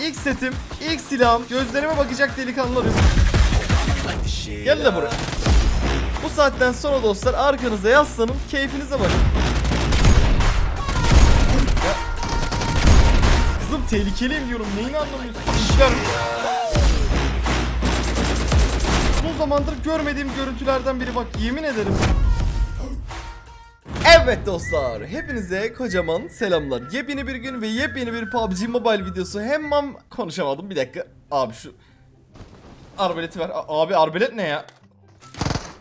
ilk setim, ilk silahım, gözlerime bakacak delikanlılarım. Gel de buraya. Bu saatten sonra dostlar arkanıza yaslanın, keyfinize bakın. Ya. Kızım tehlikeliyim diyorum, neyini anlamıyorsun? İşler. Uzun zamandır görmediğim görüntülerden biri bak yemin ederim. Evet dostlar, hepinize kocaman selamlar. Yepyeni bir gün ve yepyeni bir PUBG Mobile videosu. Hemen konuşamadım bir dakika. Abi şu arbeleti ver. A- abi arbelet ne ya?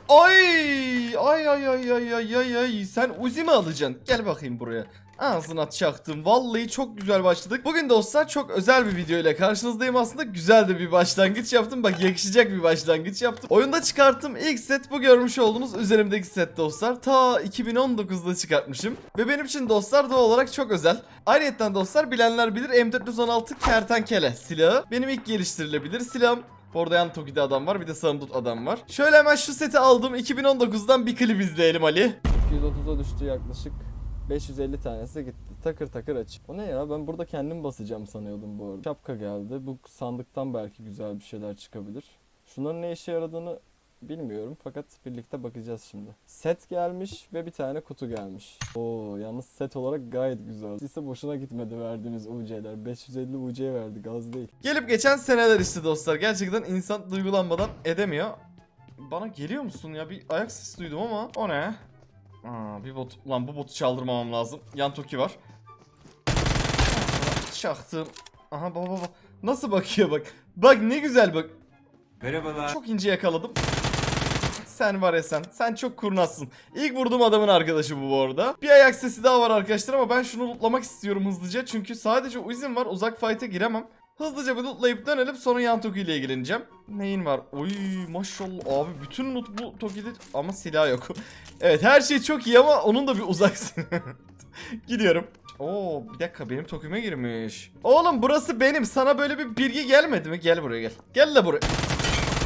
Ay ay ay ay ay ay ay ay sen Uzi mi alacaksın? Gel bakayım buraya. Ağzına çaktım. Vallahi çok güzel başladık. Bugün dostlar çok özel bir video ile karşınızdayım aslında. Güzel de bir başlangıç yaptım. Bak yakışacak bir başlangıç yaptım. Oyunda çıkarttığım ilk set bu görmüş olduğunuz üzerimdeki set dostlar. Ta 2019'da çıkartmışım. Ve benim için dostlar doğal olarak çok özel. Ayrıca dostlar bilenler bilir M416 kertenkele silahı. Benim ilk geliştirilebilir silahım. Bu arada yan Toki'de adam var bir de Samdut adam var. Şöyle hemen şu seti aldım 2019'dan bir klip izleyelim Ali. 230'a düştü yaklaşık. 550 tanesi gitti. Takır takır aç. O ne ya? Ben burada kendim basacağım sanıyordum bu arada. Şapka geldi. Bu sandıktan belki güzel bir şeyler çıkabilir. Şunların ne işe yaradığını bilmiyorum fakat birlikte bakacağız şimdi. Set gelmiş ve bir tane kutu gelmiş. Oo yalnız set olarak gayet güzel. Ise boşuna gitmedi verdiğimiz UC'ler. 550 UC verdik az değil. Gelip geçen seneler işte dostlar. Gerçekten insan duygulanmadan edemiyor. Bana geliyor musun ya? Bir ayak sesi duydum ama. O ne? Aa, bir bot. Lan bu botu çaldırmamam lazım. Yan Toki var. Çaktım. Aha baba baba. Nasıl bakıyor bak. Bak ne güzel bak. Merhabalar. Çok ince yakaladım. Sen var ya sen. Sen çok kurnazsın. İlk vurduğum adamın arkadaşı bu bu arada. Bir ayak sesi daha var arkadaşlar ama ben şunu lootlamak istiyorum hızlıca. Çünkü sadece Uzi'm var. Uzak fight'e giremem. Hızlıca bir lootlayıp dönelim sonra yan Toki ile ilgileneceğim. Neyin var? Oy maşallah abi bütün loot bu Toki'de ama silah yok. evet her şey çok iyi ama onun da bir uzak. Gidiyorum. Oo bir dakika benim Toki'me girmiş. Oğlum burası benim. Sana böyle bir bilgi gelmedi mi? Gel buraya gel. Gel de buraya.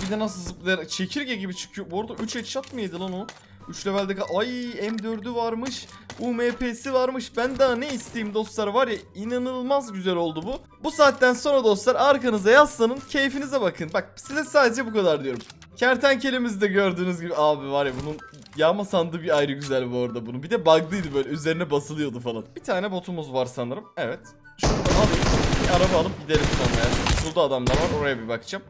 Bir de nasıl zıplayarak çekirge gibi çıkıyor. Bu arada 3 headshot mı yedi lan o? 3 levelde ay M4'ü varmış. UMP'si varmış. Ben daha ne isteyeyim dostlar var ya inanılmaz güzel oldu bu. Bu saatten sonra dostlar arkanıza yaslanın keyfinize bakın. Bak size sadece bu kadar diyorum. Kertenkelemizi de gördüğünüz gibi abi var ya bunun yağma sandığı bir ayrı güzel bu arada bunun. Bir de bug'lıydı böyle üzerine basılıyordu falan. Bir tane botumuz var sanırım. Evet. Şunu alayım. Bir araba alıp gidelim sonra ya. Şurada adamlar var oraya bir bakacağım.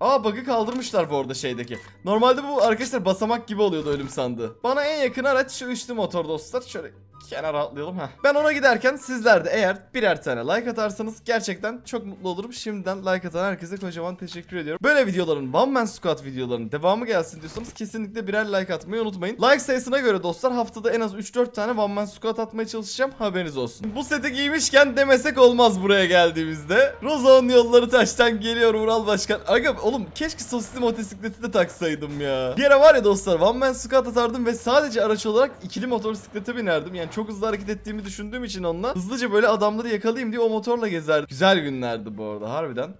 Aa bug'ı kaldırmışlar bu arada şeydeki. Normalde bu arkadaşlar basamak gibi oluyordu ölüm sandığı. Bana en yakın araç şu üçlü motor dostlar. Şöyle kenara atlayalım ha. Ben ona giderken sizler de eğer birer tane like atarsanız gerçekten çok mutlu olurum. Şimdiden like atan herkese kocaman teşekkür ediyorum. Böyle videoların One Man Squad videolarının devamı gelsin diyorsanız kesinlikle birer like atmayı unutmayın. Like sayısına göre dostlar haftada en az 3-4 tane One Man Squad atmaya çalışacağım. Haberiniz olsun. Bu seti giymişken demesek olmaz buraya geldiğimizde. Rozon yolları taştan geliyor Ural Başkan. Aga oğlum keşke sosisli motosikleti de taksaydım ya. Bir ara var ya dostlar One Man Squad atardım ve sadece araç olarak ikili motosiklete binerdim. Yani çok hızlı hareket ettiğimi düşündüğüm için onunla hızlıca böyle adamları yakalayayım diye o motorla gezerdim. Güzel günlerdi bu arada harbiden.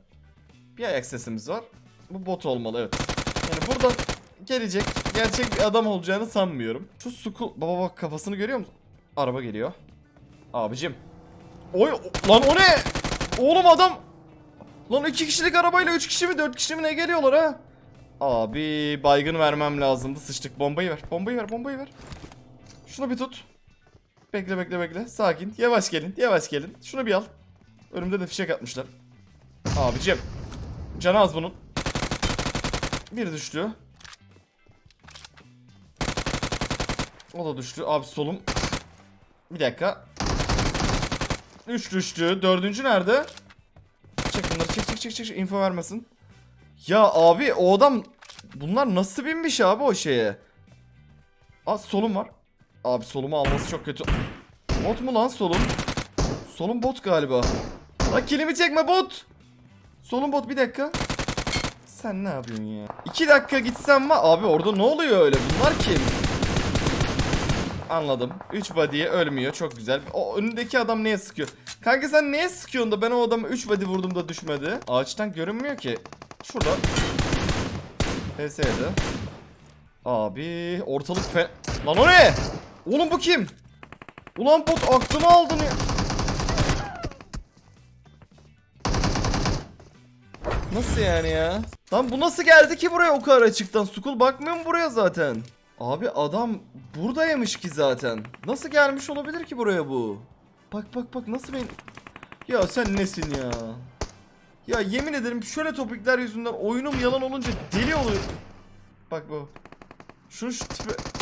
Bir ayak sesimiz var. Bu bot olmalı evet. Yani buradan gelecek gerçek bir adam olacağını sanmıyorum. Şu suku baba bak kafasını görüyor musun? Araba geliyor. Abicim. Oy lan o ne? Oğlum adam Lan iki kişilik arabayla üç kişi mi dört kişi mi ne geliyorlar ha? Abi baygın vermem lazımdı sıçtık bombayı ver bombayı ver bombayı ver Şunu bir tut Bekle bekle bekle. Sakin. Yavaş gelin yavaş gelin. Şunu bir al. Önümde de fişek atmışlar. Abicim Canı az bunun. Bir düştü. O da düştü. Abi solum. Bir dakika. Üç düştü. Dördüncü nerede? Çek bunları çek çek çek çek. İnfo vermesin. Ya abi o adam bunlar nasıl binmiş abi o şeye? Aa solum var. Abi solumu alması çok kötü. Bot mu lan solum? Solum bot galiba. Lan kilimi çekme bot. Solum bot bir dakika. Sen ne yapıyorsun ya? İki dakika gitsem mi? Abi orada ne oluyor öyle? Bunlar kim? Anladım. 3 body'ye ölmüyor. Çok güzel. O önündeki adam neye sıkıyor? Kanka sen neye sıkıyorsun da ben o adama 3 body vurdum da düşmedi? Ağaçtan görünmüyor ki. Şurada. PS'de. Abi ortalık fe... Lan o ne? Oğlum bu kim? Ulan bot aklımı aldın ya. Nasıl yani ya? Lan bu nasıl geldi ki buraya o kadar açıktan? Sukul bakmıyor mu buraya zaten? Abi adam buradaymış ki zaten. Nasıl gelmiş olabilir ki buraya bu? Bak bak bak nasıl ben... Ya sen nesin ya? Ya yemin ederim şöyle topikler yüzünden oyunum yalan olunca deli oluyor. Bak bu. Şunu şu tipe...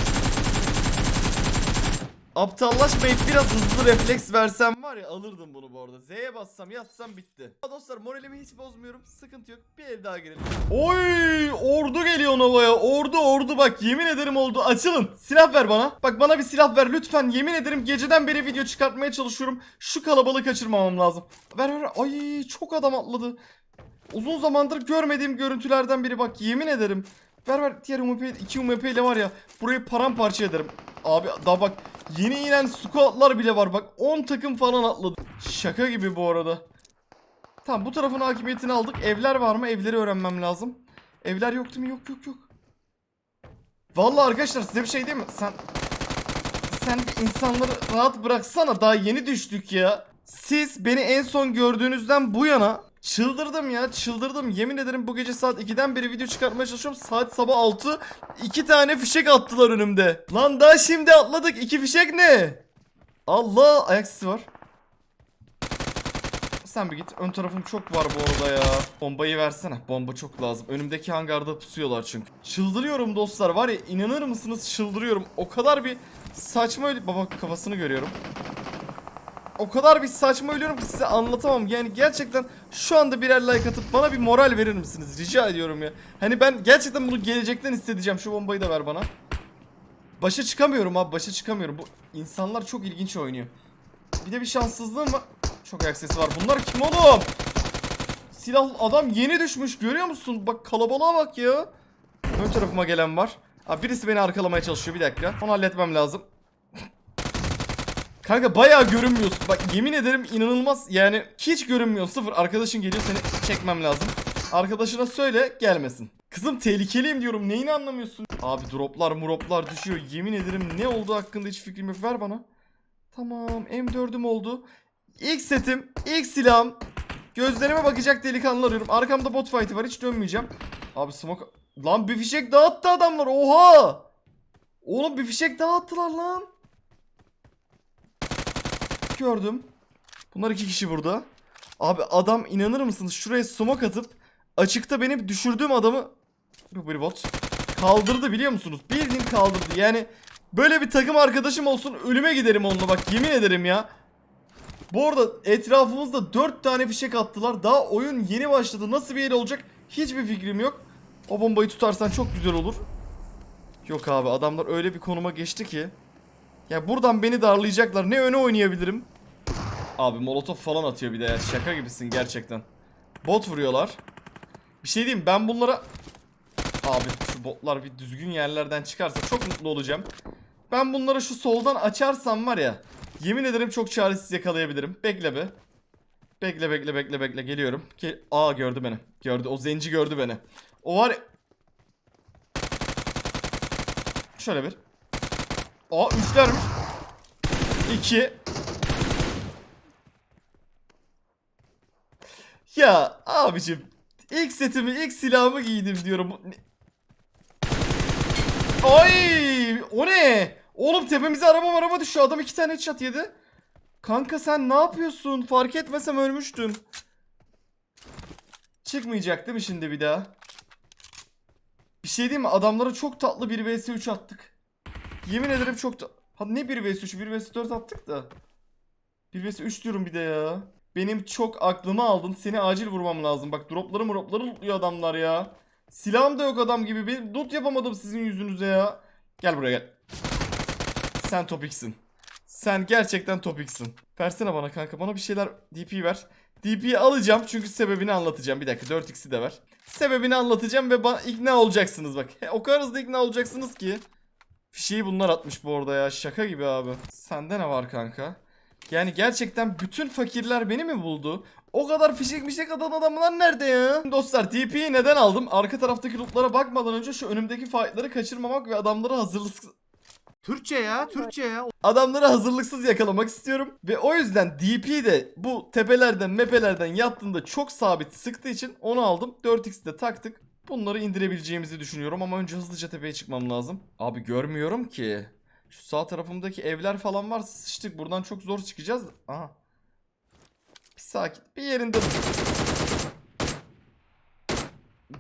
Aptallaşmayıp biraz hızlı refleks versem var ya alırdım bunu bu arada. Z'ye bassam yatsam bitti. Dostlar moralimi hiç bozmuyorum. Sıkıntı yok. Bir el daha girelim. Oy! Ordu geliyor Nova'ya. Ordu ordu bak yemin ederim oldu. Açılın. Silah ver bana. Bak bana bir silah ver lütfen. Yemin ederim geceden beri video çıkartmaya çalışıyorum. Şu kalabalığı kaçırmamam lazım. Ver ver. Ay çok adam atladı. Uzun zamandır görmediğim görüntülerden biri bak yemin ederim. Ver ver diğer UMP, iki UMP ile var ya burayı paramparça ederim. Abi daha bak yeni inen squatlar bile var bak 10 takım falan atladı. Şaka gibi bu arada. Tamam bu tarafın hakimiyetini aldık. Evler var mı? Evleri öğrenmem lazım. Evler yok değil mi? Yok yok yok. Vallahi arkadaşlar size bir şey değil mi? Sen sen insanları rahat bıraksana daha yeni düştük ya. Siz beni en son gördüğünüzden bu yana çıldırdım ya çıldırdım. Yemin ederim bu gece saat 2'den beri video çıkartmaya çalışıyorum. Saat sabah 6 iki tane fişek attılar önümde. Lan daha şimdi atladık. iki fişek ne? Allah ayak sesi var. Sen bir git. Ön tarafım çok var bu arada ya. Bombayı versene. Bomba çok lazım. Önümdeki hangarda pusuyorlar çünkü. Çıldırıyorum dostlar. Var ya inanır mısınız çıldırıyorum. O kadar bir saçma ölü... Baba kafasını görüyorum. O kadar bir saçma ölüyorum ki size anlatamam. Yani gerçekten şu anda birer like atıp bana bir moral verir misiniz? Rica ediyorum ya. Hani ben gerçekten bunu gelecekten hissedeceğim. Şu bombayı da ver bana. Başa çıkamıyorum abi. Başa çıkamıyorum. Bu insanlar çok ilginç oynuyor. Bir de bir şanssızlığım var. Çok ayak sesi var. Bunlar kim oğlum? Silah adam yeni düşmüş. Görüyor musun? Bak kalabalığa bak ya. Ön tarafıma gelen var. Abi birisi beni arkalamaya çalışıyor. Bir dakika. Onu halletmem lazım. Kanka bayağı görünmüyorsun. Bak yemin ederim inanılmaz. Yani hiç görünmüyor. Sıfır. Arkadaşın geliyor seni çekmem lazım. Arkadaşına söyle gelmesin. Kızım tehlikeliyim diyorum. Neyini anlamıyorsun? Abi droplar muroplar düşüyor. Yemin ederim ne olduğu hakkında hiç fikrim yok. Ver bana. Tamam M4'üm oldu. İlk setim, ilk silahım. Gözlerime bakacak delikanlı arıyorum. Arkamda bot fight'i var hiç dönmeyeceğim. Abi smoke... Lan bir fişek dağıttı adamlar oha! Oğlum bir fişek dağıttılar lan. Gördüm. Bunlar iki kişi burada. Abi adam inanır mısınız şuraya smoke atıp açıkta benim düşürdüğüm adamı bu bir bot kaldırdı biliyor musunuz? Bildiğin kaldırdı. Yani böyle bir takım arkadaşım olsun ölüme giderim onunla bak yemin ederim ya. Bu arada etrafımızda 4 tane fişek attılar. Daha oyun yeni başladı. Nasıl bir yer olacak hiçbir fikrim yok. O bombayı tutarsan çok güzel olur. Yok abi adamlar öyle bir konuma geçti ki. Ya buradan beni darlayacaklar. Ne öne oynayabilirim? Abi molotof falan atıyor bir de ya. Şaka gibisin gerçekten. Bot vuruyorlar. Bir şey diyeyim ben bunlara... Abi şu botlar bir düzgün yerlerden çıkarsa çok mutlu olacağım. Ben bunları şu soldan açarsam var ya. Yemin ederim çok çaresiz yakalayabilirim. Bekle be. Bekle bekle bekle bekle geliyorum. Ge Aa gördü beni. Gördü. O zenci gördü beni. O var Şöyle bir. Aa üçlermiş. İki. Ya abicim ilk setimi ilk silahımı giydim diyorum. Ay o ne? Oğlum tepemize araba araba düşüyor. Adam iki tane headshot yedi. Kanka sen ne yapıyorsun? Fark etmesem ölmüştün. Çıkmayacak değil mi şimdi bir daha? Bir şey diyeyim mi? Adamlara çok tatlı bir vs 3 attık. Yemin ederim çok da... Ha ne 1 vs 3 1 vs 4 attık da. 1 vs 3 diyorum bir de ya. Benim çok aklımı aldın. Seni acil vurmam lazım. Bak dropları dropları lootluyor adamlar ya. Silahım da yok adam gibi. Bir loot yapamadım sizin yüzünüze ya. Gel buraya gel. Sen topiksin. Sen gerçekten topiksin. Versene bana kanka. Bana bir şeyler DP ver. DP'yi alacağım çünkü sebebini anlatacağım. Bir dakika 4x'i de ver. Sebebini anlatacağım ve ikna olacaksınız bak. He, o kadar hızlı ikna olacaksınız ki. Fişeği bunlar atmış bu arada ya. Şaka gibi abi. Sende ne var kanka? Yani gerçekten bütün fakirler beni mi buldu? O kadar fişek mişek atan adamlar nerede ya? Dostlar TP'yi neden aldım? Arka taraftaki lootlara bakmadan önce şu önümdeki fightları kaçırmamak ve adamları hazırlık... Türkçe ya, Türkçe ya. Adamları hazırlıksız yakalamak istiyorum. Ve o yüzden DP de bu tepelerden mepelerden yattığında çok sabit sıktığı için onu aldım. 4x'de taktık. Bunları indirebileceğimizi düşünüyorum ama önce hızlıca tepeye çıkmam lazım. Abi görmüyorum ki. Şu sağ tarafımdaki evler falan varsa sıçtık. Buradan çok zor çıkacağız. Aha. Bir sakin. Bir yerinde.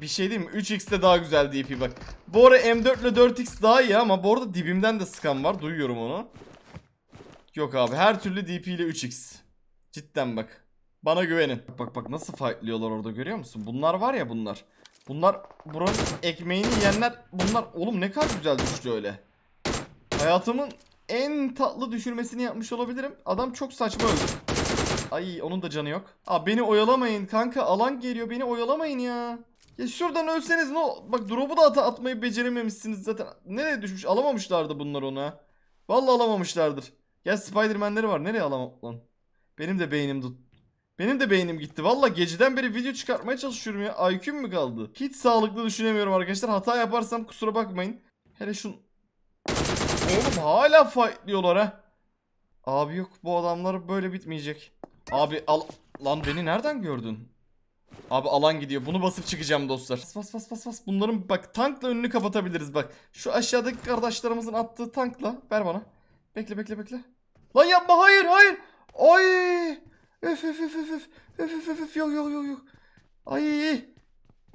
Bir şey diyeyim mi? 3x'te daha güzel DP bak. Bu ara M4 ile 4x daha iyi ama bu arada dibimden de sıkan var. Duyuyorum onu. Yok abi her türlü DP ile 3x. Cidden bak. Bana güvenin. Bak bak nasıl fightlıyorlar orada görüyor musun? Bunlar var ya bunlar. Bunlar buranın ekmeğini yiyenler bunlar. Oğlum ne kadar güzel düştü öyle. Hayatımın en tatlı düşürmesini yapmış olabilirim. Adam çok saçma öldü. Ay onun da canı yok. Abi beni oyalamayın kanka alan geliyor beni oyalamayın ya. Ya şuradan ölseniz ne Bak drop'u da ata atmayı becerememişsiniz zaten. Nereye düşmüş? Alamamışlardı bunlar ona. Vallahi alamamışlardır. Ya Spider-Man'leri var. Nereye alamam lan? Benim de beynim tut. Benim de beynim gitti. Vallahi geceden beri video çıkartmaya çalışıyorum ya. IQ'm mü kaldı? Hiç sağlıklı düşünemiyorum arkadaşlar. Hata yaparsam kusura bakmayın. Hele şun... Oğlum hala fightlıyorlar ha. Abi yok bu adamlar böyle bitmeyecek. Abi al... Lan beni nereden gördün? Abi alan gidiyor. Bunu basıp çıkacağım dostlar. Bas bas bas bas bas. Bunların bak tankla önünü kapatabiliriz bak. Şu aşağıdaki kardeşlerimizin attığı tankla. Ver bana. Bekle bekle bekle. Lan yapma hayır hayır. Ay. Öf öf öf öf öf. Öf öf öf. Yok yok yok yok. Ay.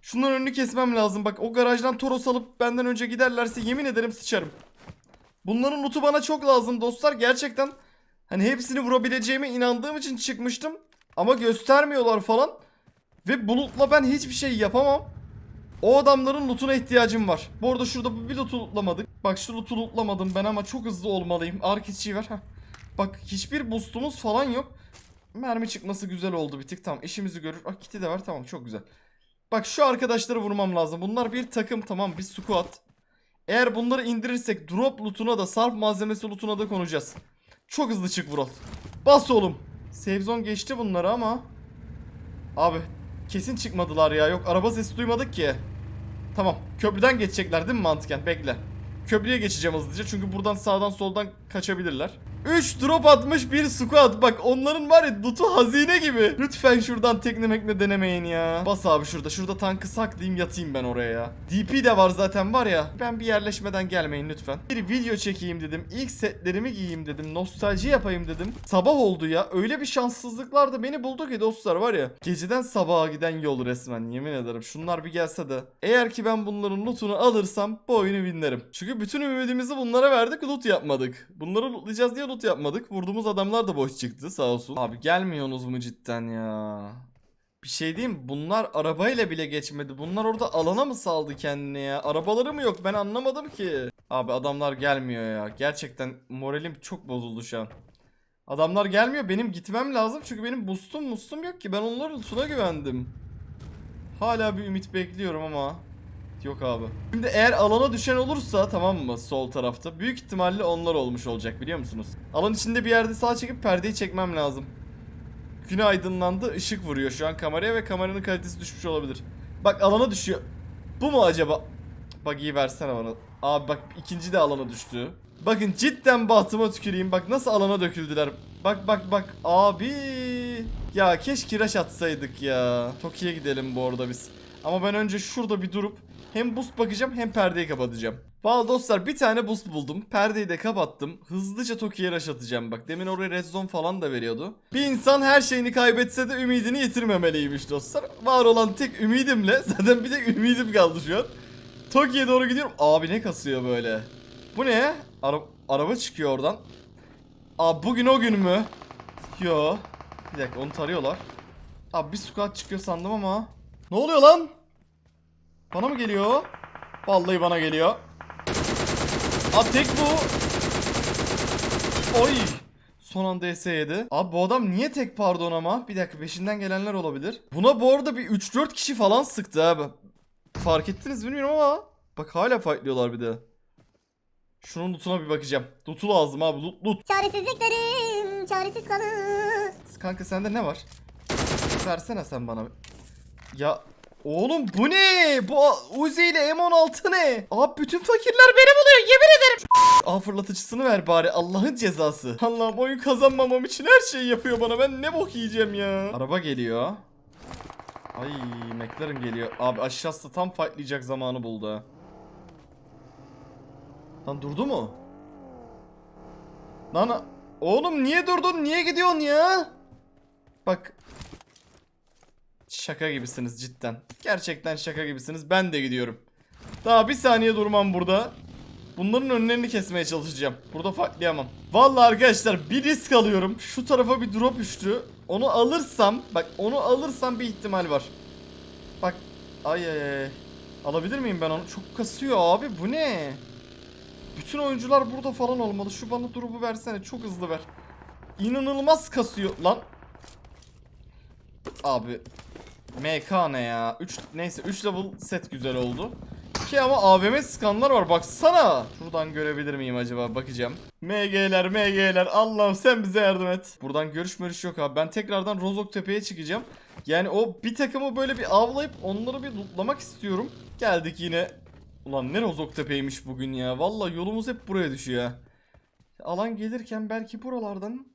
Şunların önünü kesmem lazım. Bak o garajdan Toros alıp benden önce giderlerse yemin ederim sıçarım. Bunların lootu bana çok lazım dostlar. Gerçekten hani hepsini vurabileceğime inandığım için çıkmıştım. Ama göstermiyorlar falan. Ve bulutla ben hiçbir şey yapamam. O adamların lootuna ihtiyacım var. Bu arada şurada bir lootu lootlamadık. Bak şu lootu lootlamadım ben ama çok hızlı olmalıyım. Arkisçiyi ver. Heh. Bak hiçbir boostumuz falan yok. Mermi çıkması güzel oldu bir tık. Tamam işimizi görür. Ah kiti de var tamam çok güzel. Bak şu arkadaşları vurmam lazım. Bunlar bir takım tamam bir squad. Eğer bunları indirirsek drop lootuna da sarf malzemesi lootuna da konacağız. Çok hızlı çık Vural. Bas oğlum. Save zone geçti bunları ama. Abi kesin çıkmadılar ya. Yok araba sesi duymadık ki. Tamam. Köprüden geçecekler değil mi mantıken? Bekle. Köprüye geçeceğim hızlıca çünkü buradan sağdan soldan kaçabilirler. 3 drop atmış bir squad. Bak onların var ya dutu hazine gibi. Lütfen şuradan tekne mekne denemeyin ya. Bas abi şurada. Şurada tankı saklayayım yatayım ben oraya ya. DP de var zaten var ya. Ben bir yerleşmeden gelmeyin lütfen. Bir video çekeyim dedim. İlk setlerimi giyeyim dedim. Nostalji yapayım dedim. Sabah oldu ya. Öyle bir şanssızlıklar da beni buldu ki dostlar var ya. Geceden sabaha giden yol resmen yemin ederim. Şunlar bir gelse de. Eğer ki ben bunların lootunu alırsam bu oyunu winlerim. Çünkü bütün ümidimizi bunlara verdik loot yapmadık. Bunları lootlayacağız diye loot yapmadık. Vurduğumuz adamlar da boş çıktı sağ olsun. Abi gelmiyorsunuz mu cidden ya? Bir şey diyeyim bunlar arabayla bile geçmedi. Bunlar orada alana mı saldı kendine ya? Arabaları mı yok ben anlamadım ki. Abi adamlar gelmiyor ya. Gerçekten moralim çok bozuldu şu an. Adamlar gelmiyor. Benim gitmem lazım çünkü benim boostum mustum yok ki. Ben onların lootuna güvendim. Hala bir ümit bekliyorum ama yok abi. Şimdi eğer alana düşen olursa tamam mı sol tarafta büyük ihtimalle onlar olmuş olacak biliyor musunuz? Alan içinde bir yerde sağ çekip perdeyi çekmem lazım. Gün aydınlandı ışık vuruyor şu an kameraya ve kameranın kalitesi düşmüş olabilir. Bak alana düşüyor. Bu mu acaba? Bak iyi versene bana. Abi bak ikinci de alana düştü. Bakın cidden bahtıma tüküreyim. Bak nasıl alana döküldüler. Bak bak bak. Abi. Ya keşke rush atsaydık ya. Toki'ye gidelim bu arada biz. Ama ben önce şurada bir durup hem boost bakacağım hem perdeyi kapatacağım. Valla dostlar bir tane boost buldum. Perdeyi de kapattım. Hızlıca Toki'ye rush atacağım bak. Demin oraya red zone falan da veriyordu. Bir insan her şeyini kaybetse de ümidini yitirmemeliymiş dostlar. Var olan tek ümidimle zaten bir tek ümidim kaldı şu an. Toki'ye doğru gidiyorum. Abi ne kasıyor böyle? Bu ne? Ara araba çıkıyor oradan. Abi bugün o gün mü? Yo. Bir dakika onu tarıyorlar. Abi bir squad çıkıyor sandım ama. Ne oluyor lan? Bana mı geliyor? Vallahi bana geliyor. Abi tek bu. Oy. Son anda S7. Abi bu adam niye tek pardon ama? Bir dakika peşinden gelenler olabilir. Buna bu arada bir 3-4 kişi falan sıktı abi. Fark ettiniz mi bilmiyorum ama. Bak hala fightlıyorlar bir de. Şunun lootuna bir bakacağım. Loot'u lazım abi. Loot, loot. Çaresizliklerim çaresiz kalır. Kanka sende ne var? Versene sen bana. Ya oğlum bu ne? Bu Uzi ile M16 ne? Abi bütün fakirler beni buluyor yemin ederim. A fırlatıcısını ver bari Allah'ın cezası. Allah'ım oyun kazanmamam için her şeyi yapıyor bana. Ben ne bok yiyeceğim ya. Araba geliyor. Ay McLaren geliyor. Abi aşağısı tam fightlayacak zamanı buldu. Lan durdu mu? Lan oğlum niye durdun? Niye gidiyorsun ya? Bak. Şaka gibisiniz cidden. Gerçekten şaka gibisiniz. Ben de gidiyorum. Daha bir saniye durmam burada. Bunların önlerini kesmeye çalışacağım. Burada fightlayamam. Vallahi arkadaşlar bir risk alıyorum. Şu tarafa bir drop düştü. Onu alırsam, bak onu alırsam bir ihtimal var. Bak, ay ay ay. Alabilir miyim ben onu? Çok kasıyor abi. Bu ne? Bütün oyuncular burada falan olmalı. Şu bana drop'u versene. Çok hızlı ver. İnanılmaz kasıyor lan. Abi MK ne ya? 3 neyse 3 level set güzel oldu. Ki ama AVM skanlar var baksana. Şuradan görebilir miyim acaba bakacağım. MG'ler MG'ler Allah'ım sen bize yardım et. Buradan görüş görüş yok abi. Ben tekrardan Rozok Tepe'ye çıkacağım. Yani o bir takımı böyle bir avlayıp onları bir lootlamak istiyorum. Geldik yine. Ulan ne Rozok Tepe'ymiş bugün ya. Vallahi yolumuz hep buraya düşüyor. Alan gelirken belki buralardan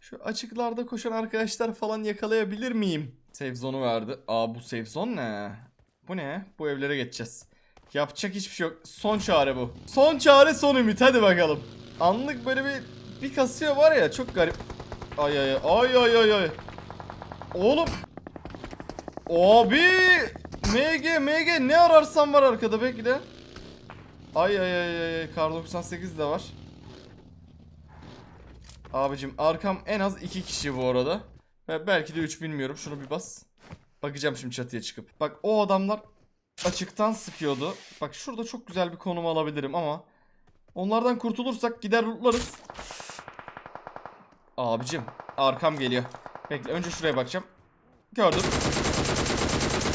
şu açıklarda koşan arkadaşlar falan yakalayabilir miyim? Save zone'u verdi. Aa bu save zone ne? Bu ne? Bu evlere geçeceğiz. Yapacak hiçbir şey yok. Son çare bu. Son çare son ümit. Hadi bakalım. Anlık böyle bir bir kasıyor var ya çok garip. Ay ay ay ay ay ay. Oğlum. Abi. MG MG ne ararsan var arkada bekle. Ay ay ay ay kar 98 de var. Abicim arkam en az 2 kişi bu arada. Ve belki de 3 bilmiyorum. Şunu bir bas. Bakacağım şimdi çatıya çıkıp. Bak o adamlar açıktan sıkıyordu. Bak şurada çok güzel bir konum alabilirim ama onlardan kurtulursak gider lootlarız. Abicim arkam geliyor. Bekle önce şuraya bakacağım. Gördüm.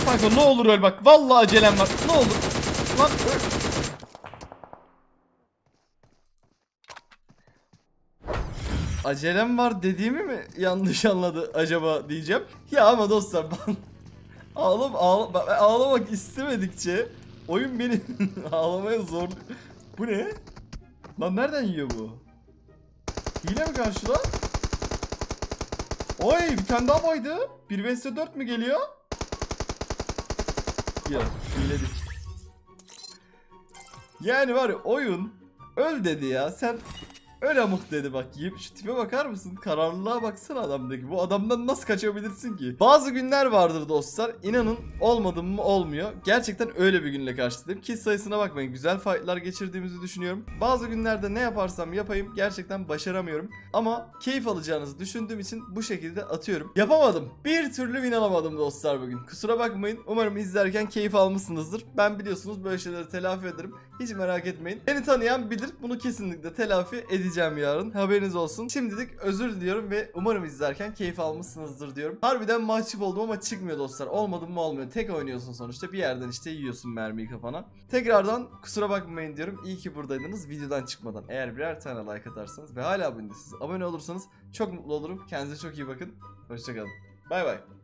Kanka ne olur öl bak. Vallahi acelem var. Ne olur. Lan. Acelem var dediğimi mi yanlış anladı acaba diyeceğim. Ya ama dostlar ben ağlam ağla, ben ağlamak istemedikçe oyun beni ağlamaya zor. Bu ne? Lan nereden yiyor bu? Hile mi karşıda? Oy bir tane daha baydı. 1 vs 4 mü geliyor? Yok hiledik. Yani var ya oyun öl dedi ya sen Öyle amık dedi bak yiyip şu tipe bakar mısın? Kararlılığa baksana adamdaki. Bu adamdan nasıl kaçabilirsin ki? Bazı günler vardır dostlar. İnanın olmadım mı olmuyor. Gerçekten öyle bir günle karşılayayım. Kill sayısına bakmayın. Güzel fightlar geçirdiğimizi düşünüyorum. Bazı günlerde ne yaparsam yapayım gerçekten başaramıyorum. Ama keyif alacağınızı düşündüğüm için bu şekilde atıyorum. Yapamadım. Bir türlü win alamadım dostlar bugün. Kusura bakmayın. Umarım izlerken keyif almışsınızdır. Ben biliyorsunuz böyle şeyleri telafi ederim. Hiç merak etmeyin. Beni tanıyan bilir. Bunu kesinlikle telafi edeceğim yarın. Haberiniz olsun. Şimdilik özür diliyorum ve umarım izlerken keyif almışsınızdır diyorum. Harbiden mahcup oldum ama çıkmıyor dostlar. Olmadı mı olmuyor. Tek oynuyorsun sonuçta. Bir yerden işte yiyorsun mermiyi kafana. Tekrardan kusura bakmayın diyorum. İyi ki buradaydınız videodan çıkmadan. Eğer birer tane like atarsanız ve hala abone değilseniz abone olursanız çok mutlu olurum. Kendinize çok iyi bakın. Hoşçakalın. Bay bay.